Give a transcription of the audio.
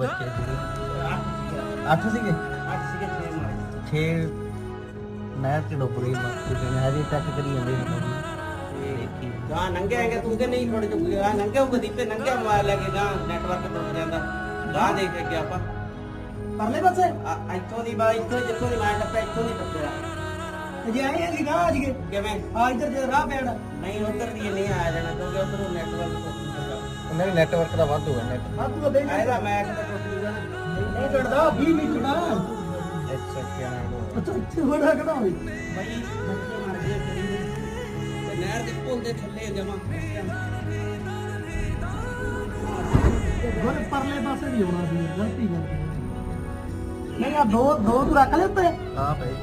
ਬੱਚੇ ਸੀਗੇ? 8 ਸੀਗੇ 6 ਨਹਿਰ ਚ ਡੁੱਬ ਗਈ ਮੱਛੀ ਤੇ ਹਜੇ ਤੱਕ ਕਰੀ ਜਾਂਦੇ ਨੇ ਦੇਖੀ। ਗਾਂ ਨੰਗੇ ਆਏਗਾ ਤੂੰ ਕਿ ਨਹੀਂ ਥੋੜੇ ਚੁੱਕ ਗਿਆ ਨੰਗੇ ਉਹ ਦੀਪੇ ਨੰਗੇ ਮੋਬਾਈਲ ਲੈ ਕੇ ਗਾਂ ਨੈਟਵਰਕ ਟੁੱਟ ਜਾਂਦਾ ਗਾਂ ਦੇਖ ਕੇ ਆਪਾਂ। ਪਰਲੇ ਪਾਸੇ? ਆ- ਇੱਥੋਂ ਦੀ ਬਾ ਇੱਥੋਂ ਜਿੱਥੋਂ ਦੀ ਮੈਂ ਟੱਪਿਆ ਇੱਥੋਂ ਦੀ ਟੱਪਿਆ। ਜੇ ਆਏ ਅਸੀਂ ਨਾ ਅੱਜ ਕੇ? ਕਿਵੇਂ? ਆ ਇੱਧਰ ਜੇ ਰਾਹ ਪੈਣਾ। ਨਹੀਂ ਉਧਰ ਦੀ ਨਹੀਂ ਆਇਆ ਜਾਣਾ ਕਿਉਂਕਿ ਉਧਰੋਂ ਨੈਟਵਰਕ ਦੇ ਨੈਟਵਰਕ ਦਾ ਵਾਧੂ ਹੈ ਨੈਟ ਆ ਤੂੰ ਦੇ ਆਏਗਾ ਮੈਂ ਕਿਤੇ ਟੁੱਟ ਜੂਗਾ ਨਹੀਂ ਟੁੱਟਦਾ 20 ਮੀਟਰ ਨਾ। ਅੱਛਾ ਕਿਆ ਅੱਛਾ ਇੱਥੇ ਬੜਾ ਕਢਾ ਹੋਈ ਬਈ ਬੱਚੇ ਮਰ ਗਏ ਕੁੜੀ ਦੇ ਤੇ ਨਹਿਰ ਦੇ ਪੁੱਲ ਦੇ ਥੱਲੇ ਜਮਾ। ਗੋਰੇ ਪਰਲੇ ਪਾਸੇ ਵੀ ਆਉਣਾ ਸੀ ਗਲਤੀ ਗੱਲ ਨਹੀਂ ਆ ਦੋ ਦੋ ਤੂੰ ਰੱਖ ਲੈ ਉੱਤੇ। ਹਾਂ ਭਾਈ